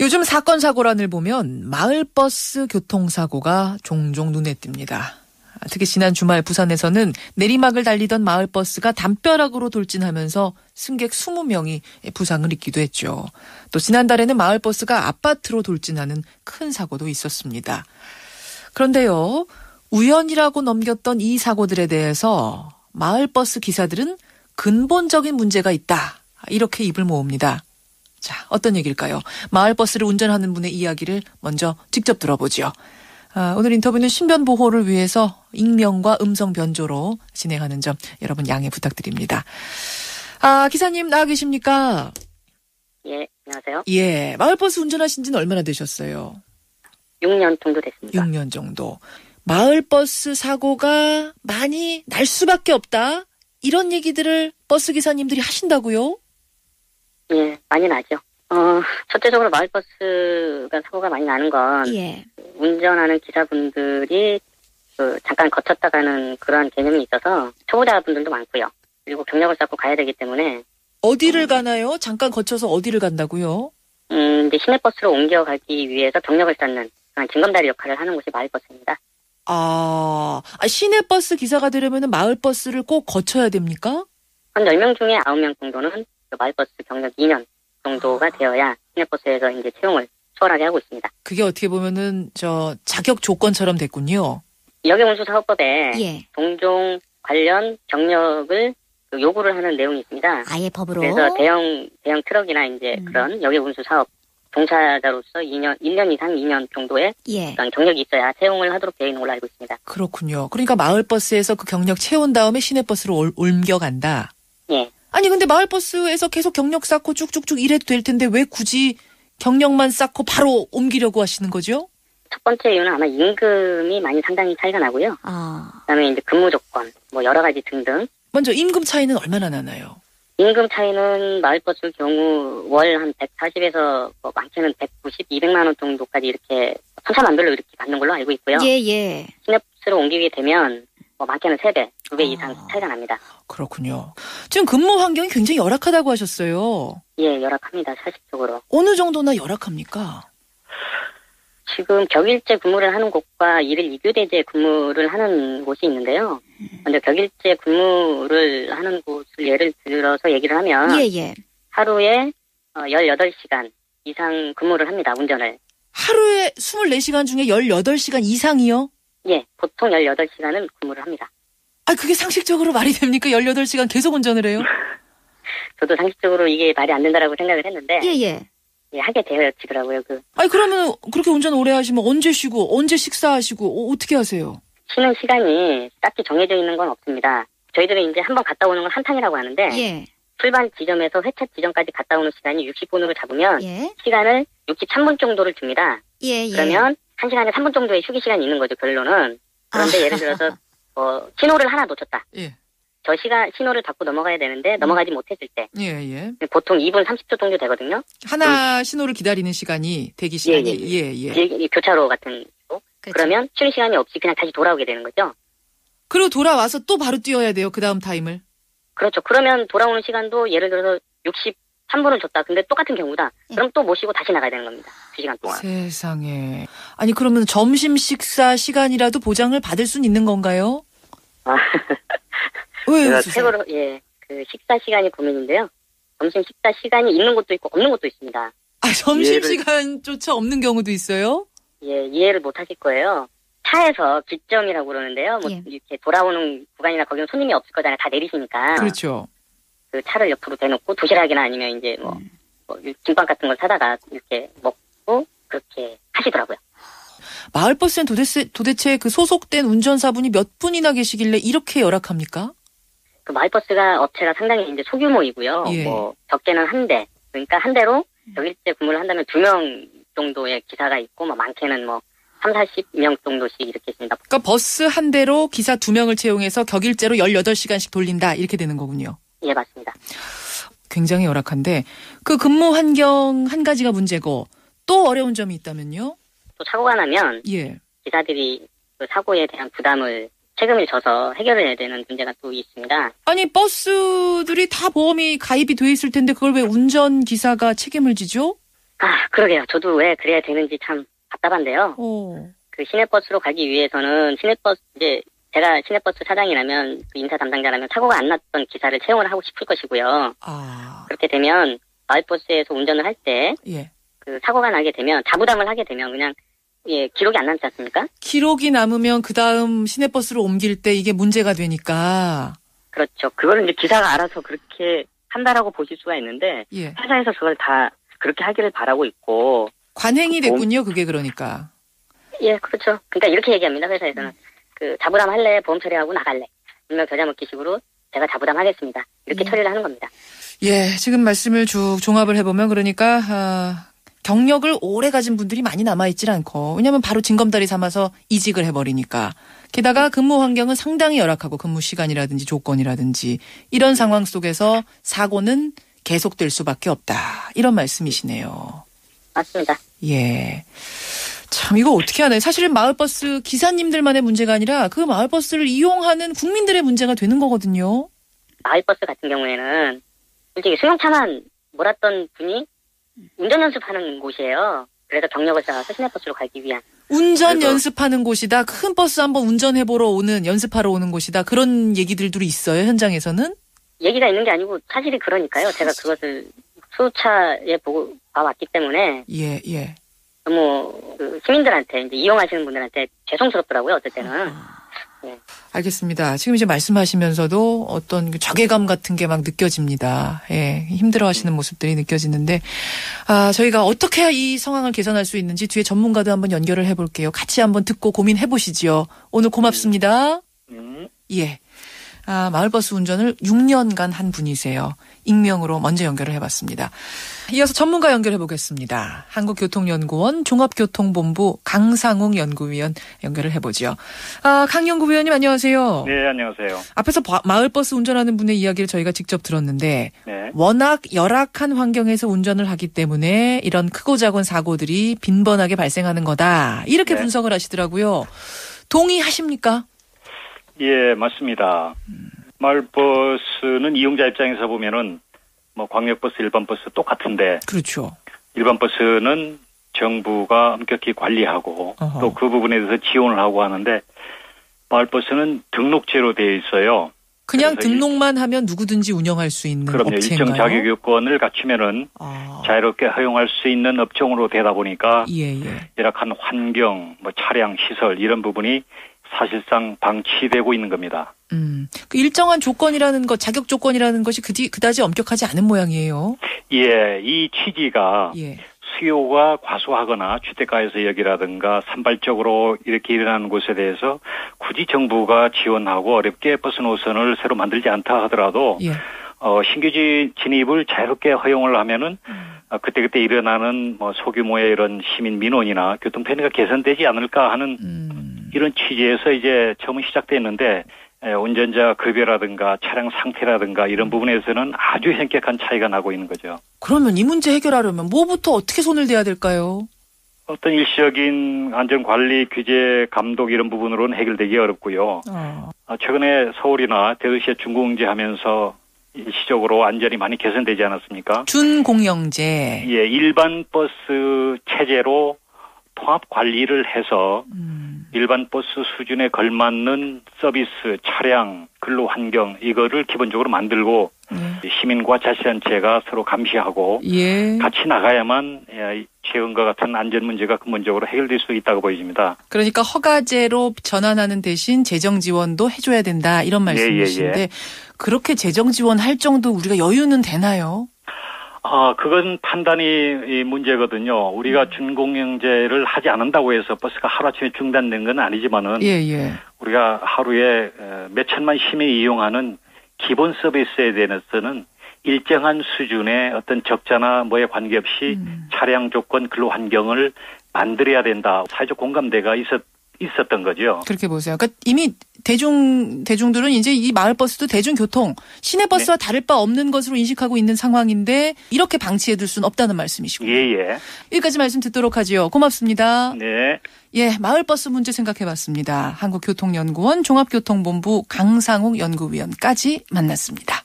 요즘 사건 사고란을 보면 마을버스 교통사고가 종종 눈에 띕니다. 특히 지난 주말 부산에서는 내리막을 달리던 마을버스가 담벼락으로 돌진하면서 승객 20명이 부상을 입기도 했죠. 또 지난달에는 마을버스가 아파트로 돌진하는 큰 사고도 있었습니다. 그런데요, 우연이라고 넘겼던 이 사고들에 대해서 마을버스 기사들은 근본적인 문제가 있다. 이렇게 입을 모읍니다. 자, 어떤 얘기일까요? 마을버스를 운전하는 분의 이야기를 먼저 직접 들어보죠. 아, 오늘 인터뷰는 신변 보호를 위해서 익명과 음성 변조로 진행하는 점 여러분 양해 부탁드립니다. 아, 기사님 나와 계십니까? 예, 안녕하세요. 예, 마을버스 운전하신 지는 얼마나 되셨어요? 6년 정도 됐습니다. 6년 정도. 마을버스 사고가 많이 날 수밖에 없다. 이런 얘기들을 버스 기사님들이 하신다고요? 예, 많이 나죠. 어, 첫째적으로 마을버스가 사고가 많이 나는 건 예. 운전하는 기사분들이 그 잠깐 거쳤다가는 그런 개념이 있어서 초보자분들도 많고요. 그리고 경력을 쌓고 가야 되기 때문에 어디를 가나요? 잠깐 거쳐서 어디를 간다고요? 음, 이제 시내버스로 옮겨가기 위해서 경력을 쌓는 그런 징검다리 역할을 하는 곳이 마을버스입니다. 아, 아, 시내버스 기사가 되려면 마을버스를 꼭 거쳐야 됩니까? 한 10명 중에 9명 정도는 그 마을버스 경력 2년 정도가 되어야 시내버스에서 이제 채용을 수월하게 하고 있습니다. 그게 어떻게 보면은 저 자격 조건처럼 됐군요. 여객운수사업법에 예. 동종 관련 경력을 그 요구를 하는 내용이 있습니다. 아예 법으로. 그래서 대형 대형 트럭이나 이제 음. 그런 여객 운수 사업 종사자로서 2년 1년 이상 2년 정도의 예. 그런 경력이 있어야 채용을 하도록 되어 있는 걸로 알고 있습니다. 그렇군요. 그러니까 마을 버스에서 그 경력 채운 다음에 시내 버스로 올- 옮겨간다. 예. 아니 근데 마을버스에서 계속 경력 쌓고 쭉쭉쭉 일해도 될 텐데 왜 굳이 경력만 쌓고 바로 옮기려고 하시는 거죠? 첫 번째 이유는 아마 임금이 많이 상당히 차이가 나고요. 아. 그다음에 이제 근무 조건 뭐 여러 가지 등등 먼저 임금 차이는 얼마나 나나요? 임금 차이는 마을버스 경우 월 한 140에서 뭐 많게는 190, 200만 원 정도까지 이렇게 천차만별로 이렇게 받는 걸로 알고 있고요. 예, 예. 시내버스로 옮기게 되면 뭐 많게는 3배, 2배 아. 이상 차이가 납니다. 그렇군요. 지금 근무 환경이 굉장히 열악하다고 하셨어요. 예, 열악합니다. 사실적으로. 어느 정도나 열악합니까? 지금 격일제 근무를 하는 곳과 일일 이교대제 근무를 하는 곳이 있는데요. 먼저 격일제 근무를 하는 곳을 예를 들어서 얘기를 하면 예, 예. 하루에 어, 18시간 이상 근무를 합니다. 운전을. 하루에 24시간 중에 18시간 이상이요? 예, 보통 18시간은 근무를 합니다. 아, 그게 상식적으로 말이 됩니까? 18시간 계속 운전을 해요? 저도 상식적으로 이게 말이 안 된다라고 생각을 했는데 예, 예. 예, 하게 되어지더라고요. 그 아니, 그러면 그렇게 운전 오래 하시면 언제 쉬고, 언제 식사하시고, 어, 어떻게 하세요? 쉬는 시간이 딱히 정해져 있는 건 없습니다. 저희들은 이제 한 번 갔다 오는 건 한탕이라고 하는데 예. 출발 지점에서 회차 지점까지 갔다 오는 시간이 60분으로 잡으면 예. 시간을 63분 정도를 줍니다. 예, 예. 그러면 한 시간에 3분 정도의 휴게 시간이 있는 거죠, 결론은. 그런데 아. 예를 들어서 어, 신호를 하나 놓쳤다. 예. 저 시간 신호를 받고 넘어가야 되는데 넘어가지 못했을 때 예, 예. 보통 2분 30초 정도 되거든요. 하나 신호를 기다리는 시간이, 대기 시간이, 예, 예, 예. 이- 이 교차로 같은 거. 그렇죠. 그러면 쉬는 시간이 없이 그냥 다시 돌아오게 되는 거죠. 그리고 돌아와서 또 바로 뛰어야 돼요, 그 다음 타임을. 그렇죠. 그러면 돌아오는 시간도 예를 들어서 63분을 줬다. 근데 똑같은 경우다. 예. 그럼 또 모시고 다시 나가야 되는 겁니다. 2시간 동안. 세상에. 아니, 그러면 점심 식사 시간이라도 보장을 받을 순 있는 건가요? 아, 왜 제가 웃으세요? 최고로 예, 그 식사 시간이 고민인데요. 점심 식사 시간이 있는 곳도 있고 없는 곳도 있습니다. 아, 점심 시간조차 없는 경우도 있어요? 예, 이해를 못 하실 거예요. 차에서 기점이라고 그러는데요. 뭐 예. 이렇게 돌아오는 구간이나 거기는 손님이 없을 거잖아요. 다 내리시니까. 그렇죠. 그 차를 옆으로 대놓고 도시락이나 아니면 이제 뭐, 음. 뭐 김밥 같은 걸 사다가 이렇게 먹고 그렇게 하시더라고요. 마을버스엔 도대체, 도대체 그 소속된 운전사분이 몇 분이나 계시길래 이렇게 열악합니까? 그 마을버스가 업체가 상당히 이제 소규모이고요. 예. 뭐 적게는 한 대. 그러니까 한 대로 격일제 근무를 한다면 두 명 정도의 기사가 있고 뭐 많게는 뭐 3, 40명 정도씩 이렇게 있습니다. 그러니까 버스 한 대로 기사 두 명을 채용해서 격일제로 18시간씩 돌린다. 이렇게 되는 거군요. 예, 맞습니다. 굉장히 열악한데 그 근무 환경 한 가지가 문제고 또 어려운 점이 있다면요? 또 사고가 나면 예. 기사들이 그 사고에 대한 부담을 책임을 져서 해결을 해야 되는 문제가 또 있습니다. 아니 버스들이 다 보험이 가입이 돼 있을 텐데 그걸 왜 운전 기사가 책임을 지죠? 아, 그러게요. 저도 왜 그래야 되는지 참 답답한데요. 오. 그 시내버스로 가기 위해서는 시내버스 이제 제가 시내버스 사장이라면 그 인사 담당자라면 사고가 안 났던 기사를 채용을 하고 싶을 것이고요. 아. 그렇게 되면 마을버스에서 운전을 할때그 예. 사고가 나게 되면 자부담을 하게 되면 그냥 예 기록이 안 남지 않습니까? 기록이 남으면 그 다음 시내버스로 옮길 때 이게 문제가 되니까. 그렇죠. 그거를 이제 기사가 알아서 그렇게 한다라고 보실 수가 있는데 예. 회사에서 그걸 다 그렇게 하기를 바라고 있고 관행이 됐군요, 그게 그러니까. 예 그렇죠. 그러니까 이렇게 얘기합니다 회사에서는 그 자부담 할래 보험 처리하고 나갈래 분명 겨자 먹기식으로 제가 자부담 하겠습니다 이렇게 음. 처리를 하는 겁니다. 예, 지금 말씀을 쭉 종합을 해보면 그러니까 아, 경력을 오래 가진 분들이 많이 남아있질 않고 왜냐하면 바로 징검다리 삼아서 이직을 해버리니까 게다가 근무 환경은 상당히 열악하고 근무 시간이라든지 조건이라든지 이런 상황 속에서 사고는 계속될 수밖에 없다 이런 말씀이시네요. 맞습니다. 예. 참 이거 어떻게 하나요? 사실은 마을버스 기사님들만의 문제가 아니라 그 마을버스를 이용하는 국민들의 문제가 되는 거거든요. 마을버스 같은 경우에는 솔직히 승용차만 몰았던 분이 운전 연습하는 곳이에요. 그래서 경력을 쌓아서 시내버스로 가기 위한. 운전 연습하는 곳이다. 큰 버스 한번 운전해 보러 오는 연습하러 오는 곳이다. 그런 얘기들도 있어요. 현장에서는. 얘기가 있는 게 아니고 사실이 그러니까요. 제가 그것을 수차에 보고 봐왔기 때문에 예, 예. 너무 그 시민들한테 이제 이용하시는 분들한테 죄송스럽더라고요. 어떨 때는. 아. 알겠습니다. 지금 이제 말씀하시면서도 어떤 그 자괴감 같은 게 막 느껴집니다. 예, 힘들어하시는 모습들이 느껴지는데, 아, 저희가 어떻게 해야 이 상황을 개선할 수 있는지 뒤에 전문가도 한번 연결을 해볼게요. 같이 한번 듣고 고민해 보시죠. 오늘 고맙습니다. 음, 예. 아, 마을버스 운전을 6년간 한 분이세요. 익명으로 먼저 연결을 해봤습니다. 이어서 전문가 연결해 보겠습니다. 한국교통연구원 종합교통본부 강상웅 연구위원 연결을 해보죠. 아, 강 연구위원님 안녕하세요. 네, 안녕하세요. 앞에서 바- 마을버스 운전하는 분의 이야기를 저희가 직접 들었는데 네. 워낙 열악한 환경에서 운전을 하기 때문에 이런 크고 작은 사고들이 빈번하게 발생하는 거다. 이렇게 네. 분석을 하시더라고요. 동의하십니까? 예, 맞습니다. 마을버스는 이용자 입장에서 보면은 뭐 광역버스, 일반버스 똑같은데 그렇죠. 일반버스는 정부가 엄격히 관리하고. 또 그 부분에 대해서 지원을 하고 하는데 마을버스는 등록제로 되어 있어요. 그냥 그래서 일- 등록만 하면 누구든지 운영할 수 있는 그럼요. 업체인가요? 일정 자격 요건을 갖추면은 아, 자유롭게 허용할 수 있는 업종으로 되다 보니까 예, 예. 열악한 환경, 뭐 차량 시설 이런 부분이 사실상 방치되고 있는 겁니다. 음, 그 일정한 조건이라는 것, 자격 조건이라는 것이 그디, 그다지 엄격하지 않은 모양이에요. 예, 이 취지가 예. 수요가 과소하거나 주택가 해서역이라든가 산발적으로 이렇게 일어나는 곳에 대해서 굳이 정부가 지원하고 어렵게 버스 노선을 새로 만들지 않다 하더라도 예. 어, 신규 지- 진입을 자유롭게 허용을 하면은 어, 그때 그때 일어나는 뭐 소규모의 이런 시민 민원이나 교통 편의가 개선되지 않을까 하는 음, 이런 취지에서 이제 처음 시작됐는데 에, 운전자 급여라든가 차량 상태라든가 이런 부분에서는 아주 현격한 차이가 나고 있는 거죠. 그러면 이 문제 해결하려면 뭐부터 어떻게 손을 대야 될까요? 어떤 일시적인 안전관리 규제 감독 이런 부분으로는 해결되기 어렵고요. 어, 어, 최근에 서울이나 대도시에 중공제 하면서 일시적으로 안전이 많이 개선되지 않았습니까? 준공영제. 예, 일반 버스 체제로 통합 관리를 해서 음, 일반 버스 수준에 걸맞는 서비스, 차량, 근로 환경 이거를 기본적으로 만들고 예. 시민과 자치단체가 서로 감시하고 예. 같이 나가야만 예, 최근과 같은 안전 문제가 근본적으로 해결될 수 있다고 보여집니다. 그러니까 허가제로 전환하는 대신 재정 지원도 해줘야 된다 이런 예, 예, 말씀이신데 그렇게 재정 지원할 정도 우리가 여유는 되나요? 아, 그건 판단이 이 문제거든요. 우리가 준공영제를 하지 않는다고 해서 버스가 하루아침에 중단된 건 아니지만은 예, 예. 우리가 하루에 어, 몇 천만 시민이 이용하는 기본 서비스에 대해서는 일정한 수준의 어떤 적자나 뭐에 관계없이 음. 차량 조건 근로 환경을 만들어야 된다. 사회적 공감대가 있었 있었던 거죠. 그렇게 보세요. 그러니까 이미 대중 대중들은 이제 이 마을 버스도 대중교통 시내 버스와 네. 다를 바 없는 것으로 인식하고 있는 상황인데 이렇게 방치해둘 수는 없다는 말씀이시고 예, 예. 여기까지 말씀 듣도록 하지요. 고맙습니다. 네. 예, 마을 버스 문제 생각해봤습니다. 한국교통연구원 종합교통본부 강상욱 연구위원까지 만났습니다.